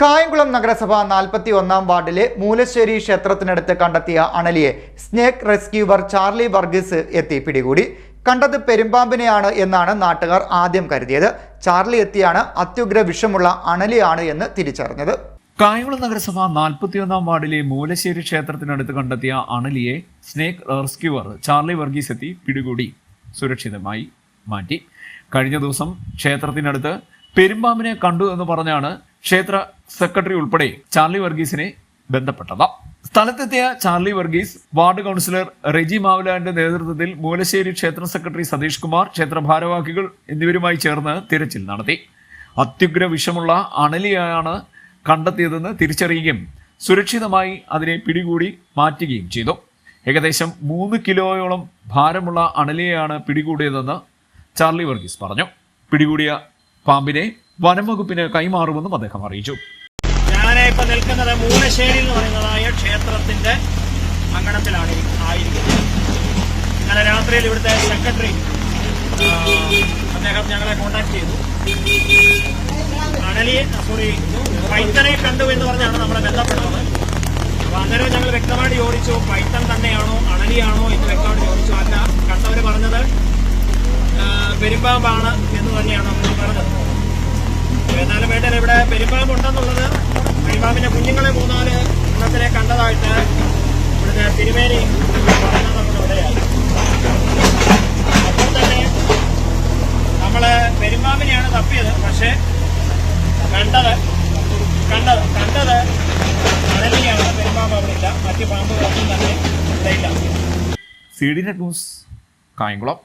കായംകുളം നഗരസഭ നാൽപ്പത്തി ഒന്നാം വാർഡിലെ മൂലശ്ശേരി ക്ഷേത്രത്തിനടുത്ത് കണ്ടെത്തിയ അണലിയെ സ്നേക്ക് റെസ്ക്യൂവർ ചാർലി വർഗീസ് എത്തി പിടികൂടി. കണ്ടത് പെരുമ്പാമ്പിനെയാണ് എന്നാണ് നാട്ടുകാർ ആദ്യം കരുതിയത്. ചാർലി എത്തിയാണ് അത്യുഗ്ര വിഷമുള്ള അണലിയാണ് എന്ന് തിരിച്ചറിഞ്ഞത്. കായംകുളം നഗരസഭ നാൽപ്പത്തിയൊന്നാം വാർഡിലെ മൂലശ്ശേരി ക്ഷേത്രത്തിനടുത്ത് കണ്ടെത്തിയ അണലിയെ സ്നേക്ക് റെസ്ക്യൂവർ ചാർലി വർഗീസ് എത്തി പിടികൂടി. സുരക്ഷിതമായി മാറ്റി. കഴിഞ്ഞ ദിവസം ക്ഷേത്രത്തിനടുത്ത് പെരുമ്പാമ്പിനെ കണ്ടു എന്ന് പറഞ്ഞാണ് ക്ഷേത്ര സെക്രട്ടറി ഉൾപ്പെടെ ചാർലി വർഗീസിനെ ബന്ധപ്പെട്ടത് സ്ഥലത്തെത്തിയ Charlie Varghese ward councillor Reji മാവലാന്റെ നേതൃത്വത്തിൽ മൂലശ്ശേരി ക്ഷേത്ര സെക്രട്ടറി സതീഷ് കുമാർ ക്ഷേത്ര ഭാരവാഹികൾ എന്നിവരുമായി ചേർന്ന് തിരച്ചിൽ നടത്തി. അത്യുഗ്ര വിഷമുള്ള അണലിയാണ് കണ്ടെത്തിയതെന്ന് തിരിച്ചറിയുകയും സുരക്ഷിതമായി അതിനെ പിടികൂടി മാറ്റുകയും ചെയ്തു. ഏകദേശം മൂന്ന് കിലോയോളം ഭാരമുള്ള അണലിയാണ് പിടികൂടിയതെന്ന് ചാർലി വർഗീസ് പറഞ്ഞു. പിടികൂടിയ പാമ്പിനെ വനംവകുപ്പിന് കൈമാറുമെന്നും അദ്ദേഹം അറിയിച്ചു. ഞാൻ ഇപ്പൊ നിൽക്കുന്നത് മൂലശ്ശേരി എന്ന് പറയുന്നതായ ക്ഷേത്രത്തിന്റെ അങ്കണത്തിലാണ് ആയിരിക്കുന്നത്. ഇന്നലെ രാത്രിയിൽ ഇവിടുത്തെ സെക്രട്ടറി അദ്ദേഹം ഞങ്ങളെ കോണ്ടാക്ട് ചെയ്തു. അണലിയെ സോറി പൈത്തനെ കണ്ടു എന്ന് പറഞ്ഞാണ് നമ്മളെ ബന്ധപ്പെട്ടത്. അപ്പൊ അന്നേരം ഞങ്ങൾ വ്യക്തമായിട്ട് ചോദിച്ചു പൈത്തൻ തന്നെയാണോ അണലിയാണോ എന്ന് വ്യക്തമായിട്ട് ചോദിച്ചു. അല്ല കണ്ടവര് പറഞ്ഞത് പെരുമ്പാമ്പാണ് എന്ന് തന്നെയാണ് അവർ പറഞ്ഞത്. ഏതായാലും വേണ്ടത് ഇവിടെ പെരുമ്പാമ്പ് ഉണ്ടെന്നുള്ളത് പെരുമ്പാമ്പിന്റെ കുഞ്ഞുങ്ങളെ മൂന്നാൽ എണ്ണത്തിനെ കണ്ടതായിട്ട് ഇവിടുത്തെ തിരുമേനി അപ്പോൾ തന്നെ നമ്മൾ പെരുമ്പാമ്പിനെയാണ് തപ്പിയത്. പക്ഷേ കണ്ടത് കണ്ടത് കണ്ടത് അടലിയാണ് പെരുമ്പാമ്പ് അവിടെ ഇല്ല മറ്റ് പാമ്പുകളൊന്നും തന്നെ ഇവിടെ ഇല്ല സി ഡി ന്യൂസ് കായംകുളം.